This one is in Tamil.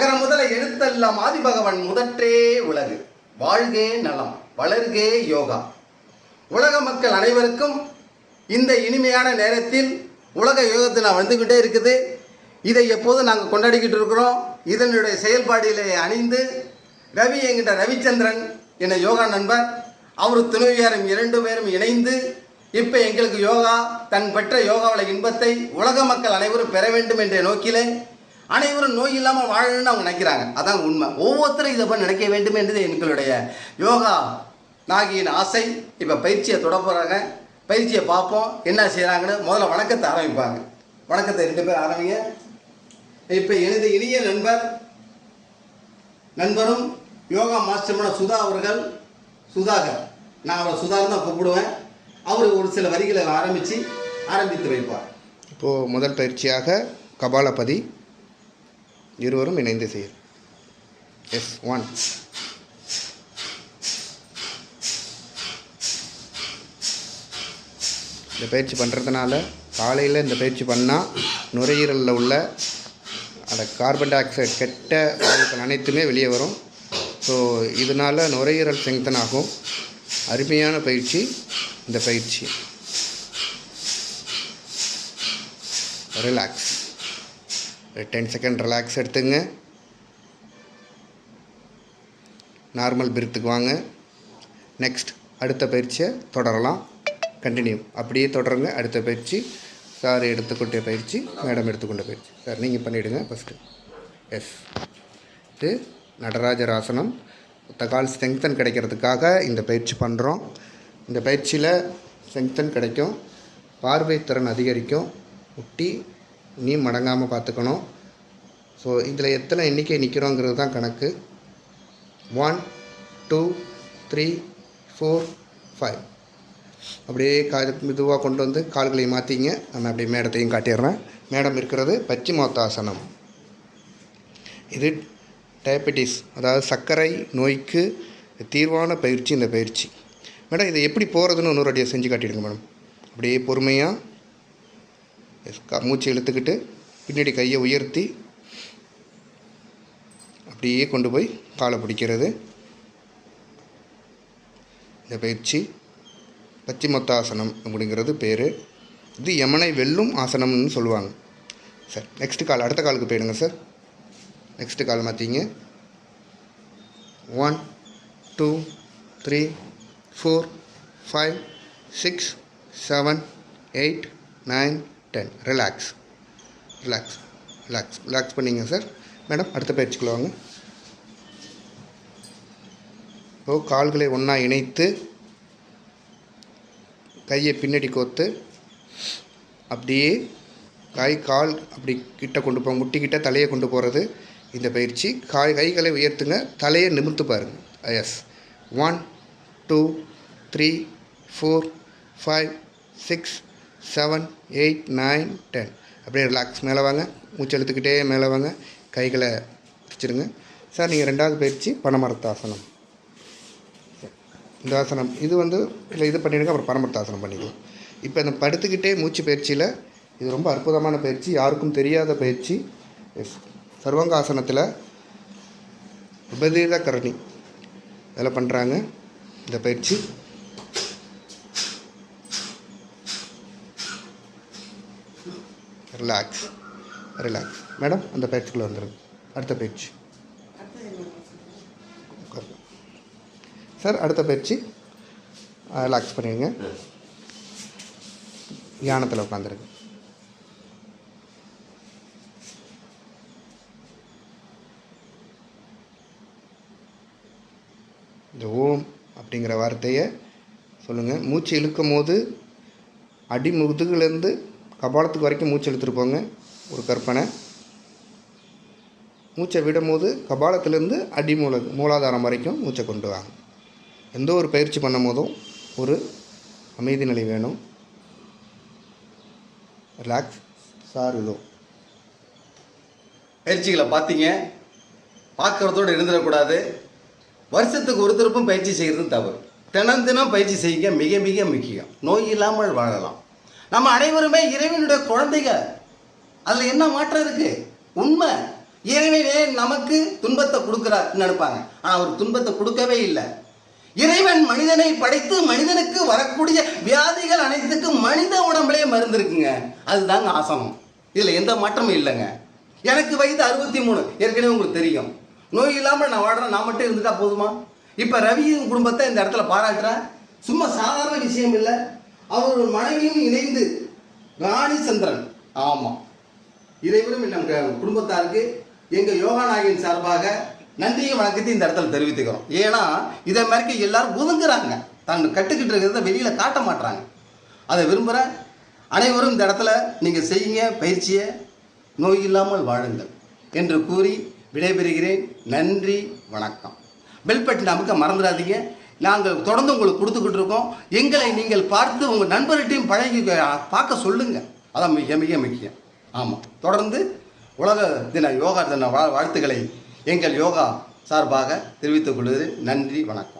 அகர முதல எழுத்தெல்லாம் ஆதிபகவன் முதற்றே உலகு. வாழ்கே நலம் வளர்கே யோகா. உலக மக்கள் அனைவருக்கும் இந்த இனிமையான நேரத்தில் உலக யோகத்தில் வந்துக்கிட்டே இருக்குது. இதை எப்போதும் நாங்கள் கொண்டாடிக்கிட்டு இருக்கிறோம். இதனுடைய செயல்பாடிலே அணிந்து ரவி என்கின்ற ரவிச்சந்திரன் என யோகா நண்பர். அவர் துணைவியாரும் இரண்டு பேரும் இணைந்து இப்போ எங்களுக்கு யோகா தன் பெற்ற யோகாவில் இன்பத்தை உலக மக்கள் அனைவரும் பெற வேண்டும் என்ற நோக்கிலே அனைவரும் நோய் இல்லாமல் வாழணும்னு அவங்க நினைக்கிறாங்க. அதான் உண்மை. ஒவ்வொருத்தரும் இதை போய் நினைக்க வேண்டும் என்றது எங்களுடைய யோகா நாகியின் ஆசை. இப்போ பயிற்சியை தொட போகிறாங்க பயிற்சியை பார்ப்போம். என்ன செய்கிறாங்கன்னு முதல்ல வணக்கத்தை ஆரம்பிப்பாங்க. வணக்கத்தை ரெண்டு பேர் ஆரம்பிங்க. இப்போ எனது இனிய நண்பர் நண்பரும் யோகா மாஸ்டர்மான சுதா அவர்கள் சுதாகர். நான் அவரை சுதாகர் தான் கூப்பிடுவேன். அவர் ஒரு சில வரிகளை ஆரம்பித்து ஆரம்பித்து வைப்பார். இப்போது முதல் பயிற்சியாக கபாலபதி. இருவரும் இணைந்து செய்யும் எஸ் ஒன் இந்த பயிற்சி பண்ணுறதுனால காலையில் இந்த பயிற்சி பண்ணால் நுரையீரலில் உள்ள அந்த கார்பன் டை ஆக்சைடு கெட்ட வாயுக்கள் அனைத்துமே வெளியே வரும். ஸோ இதனால் நுரையீரல் ஸ்ட்ரெங்தன் ஆகும். அருமையான பயிற்சி இந்த பயிற்சி. ரிலாக்ஸ் டென் செகண்ட் ரிலாக்ஸ் எடுத்துங்க. நார்மல் பிரித்துக்கு வாங்க. நெக்ஸ்ட் அடுத்த பயிற்சியை தொடரலாம். கண்டினியூ அப்படியே தொடருங்க. அடுத்த பயிற்சி. சார் எடுத்துக்கொண்ட பயிற்சி மேடம் எடுத்துக்கொண்ட பயிற்சி. சார் நீங்கள் பண்ணிவிடுங்க ஃபஸ்ட்டு எஸ் இது நடராஜர் ஆசனம் தகால் ஸ்ட்ரெங்தன் கிடைக்கிறதுக்காக இந்த பயிற்சி பண்ணுறோம் இந்த பயிற்சியில் ஸ்ட்ரெங்தன் கிடைக்கும். பார்வை திறன் அதிகரிக்கும். முட்டி நீ மடங்காமல் பார்த்துக்கணும். ஸோ இதில் எத்தனை எண்ணிக்கை நிற்கிறோங்கிறது தான் கணக்கு. One two three four five அப்படியே கா மெதுவாக கொண்டு வந்து கால்களை மாற்றிங்க நான் அப்படியே மேடத்தையும் காட்டிடுறேன். மேடம் இருக்கிறது பச்சிமோத்தாசனம். இது டயபெட்டிஸ் அதாவது சர்க்கரை நோய்க்கு தீர்வான பயிற்சி இந்த பயிற்சி. மேடம் இதை எப்படி போகிறதுன்னு இன்னொரு அடியை செஞ்சு காட்டிடுங்க மேடம். அப்படியே பொறுமையாக மூச்சு இழுத்துக்கிட்டு பின்னாடி கையை உயர்த்தி அப்படியே கொண்டு போய் காலை பிடிக்கிறது. இந்த பயிற்சி பச்சிமொத்தாசனம் அப்படிங்கிறது பேர். இது யமனை வெல்லும் ஆசனம்னு சொல்லுவாங்க. சார் நெக்ஸ்ட் கால் அடுத்த காலுக்கு போயிடுங்க சார் நெக்ஸ்ட் கால் மாற்றிங்க one two three four five six seven eight nine ten relax relax relax relax பண்ணிங்க சார் மேடம் அடுத்த பயிற்சிக்குள்ள வாங்க. இப்போ கால்களை ஒன்றா இணைத்து கையை பின்னாடி கோத்து அப்படியே கை கால் அப்படி கிட்ட கொண்டு போ முட்டிக்கிட்ட தலையை கொண்டு போகிறது இந்த பயிற்சி. காய் கைகளை உயர்த்துங்க. தலையை நிமிர்த்து பாருங்கள் yes one two three four five six seven eight nine ten. அப்படியே ரிலாக்ஸ் மேலே வாங்க. மூச்சு இழுத்துக்கிட்டே மேலே வாங்க. கைகளை வச்சுருங்க சார் நீங்கள் ரெண்டாவது பயிற்சி பனமரத்தாசனம். இந்த ஆசனம் இது வந்து இல்லை இது பண்ணிடுங்க அப்புறம் பனமரத்தாசனம் பண்ணிக்கலாம். இப்போ இந்த படுத்துக்கிட்டே மூச்சு பயிற்சியில் இது ரொம்ப அற்புதமான பயிற்சி. யாருக்கும் தெரியாத பயிற்சி. எஸ் சர்வங்காசனத்தில் உபதீத கரணி. பண்ணுறாங்க இந்த பயிற்சி. ரிலாக்ஸ் ரிலாக்ஸ் மேடம் அந்த பயிற்சிக்குள்ளே வந்துடுங்க அடுத்த பயிற்சி சார் அடுத்த பயிற்சி ரிலாக்ஸ் பண்ணிடுங்க. தியானத்தில் உட்காந்துருங்க. இந்த ஓம் அப்படிங்கிற வார்த்தையை சொல்லுங்கள் மூச்சு இழுக்கும் போது அடிமுதுகுலேருந்து கபாலத்துக்கு வரைக்கும் மூச்சு எடுத்துருப்போங்க ஒரு கற்பனை. மூச்சை விடும்போது கபாலத்திலேருந்து அடி மூல மூலாதாரம் வரைக்கும் மூச்சை கொண்டு வாங்க. எந்த ஒரு பயிற்சி பண்ணும் போதும் ஒரு அமைதி நிலை வேணும். ரிலாக்ஸ் சார் இதோ. பயிற்சிகளை பார்த்தீங்க. பார்க்குறதோடு இருந்துடக்கூடாது. வருஷத்துக்கு ஒரு திருப்பும் பயிற்சி செய்கிறது தவறு. தினம் தினம் பயிற்சி செய்யுங்க மிக மிக முக்கியம். நோய் இல்லாமல் வாழலாம். நம்ம அனைவருமே இறைவனுடைய குழந்தைகள். அதில் என்ன மாற்றம் இருக்குது உண்மை. இறைவனே நமக்கு துன்பத்தை கொடுக்குறாருன்னு நினைப்பாங்க. ஆனால் அவர் துன்பத்தை கொடுக்கவே இல்லை. இறைவன் மனிதனை படைத்து மனிதனுக்கு வரக்கூடிய வியாதிகள் அனைத்துக்கும் மனித உடம்புலேயே மருந்து இருக்குங்க. அதுதாங்க ஆசனம். இதில் எந்த மாற்றமும் இல்லைங்க. எனக்கு வயது அறுபத்தி மூணு. ஏற்கனவே உங்களுக்கு தெரியும். நோய் இல்லாமல் நான் வாடுறேன் நான் மட்டும் இருந்துட்டா போதுமா? இப்போ ரவியின் குடும்பத்தை இந்த இடத்துல பாராட்டுறேன். சும்மா சாதாரண விஷயம் இல்லை. அவர் மனைவியும் இணைந்து ராணி சந்திரன். ஆமாம் இறைவனும் நம்ம குடும்பத்தாருக்கு எங்கள் யோகாநாயகன் சார்பாக நன்றியும் வணக்கத்தையும் இந்த இடத்துல தெரிவித்துக்கிறோம். ஏன்னா இதை மாதிரி எல்லாரும் ஒதுங்குறாங்க. தான் கட்டுக்கிட்டு இருக்கிறத வெளியில் காட்ட மாட்டுறாங்க அதை விரும்புகிறேன் அனைவரும் இந்த இடத்துல நீங்கள் செய்யுங்க பயிற்சியை நோய் இல்லாமல் வாழுங்கள் என்று கூறி விடைபெறுகிறேன். நன்றி வணக்கம். பெல் பட்டன் மறந்துடாதீங்க. நாங்கள் தொடர்ந்து உங்களுக்கு கொடுத்துக்கிட்டு இருக்கோம். எங்களை நீங்கள் பார்த்து உங்கள் நண்பர்கிட்டையும் பழகி பார்க்க சொல்லுங்கள் அதான் மிக மிக முக்கியம். ஆமாம் தொடர்ந்து உலக தின யோகா தின வாழ்த்துக்களை எங்கள் யோகா சார்பாக தெரிவித்துக் கொள்வது நன்றி வணக்கம்.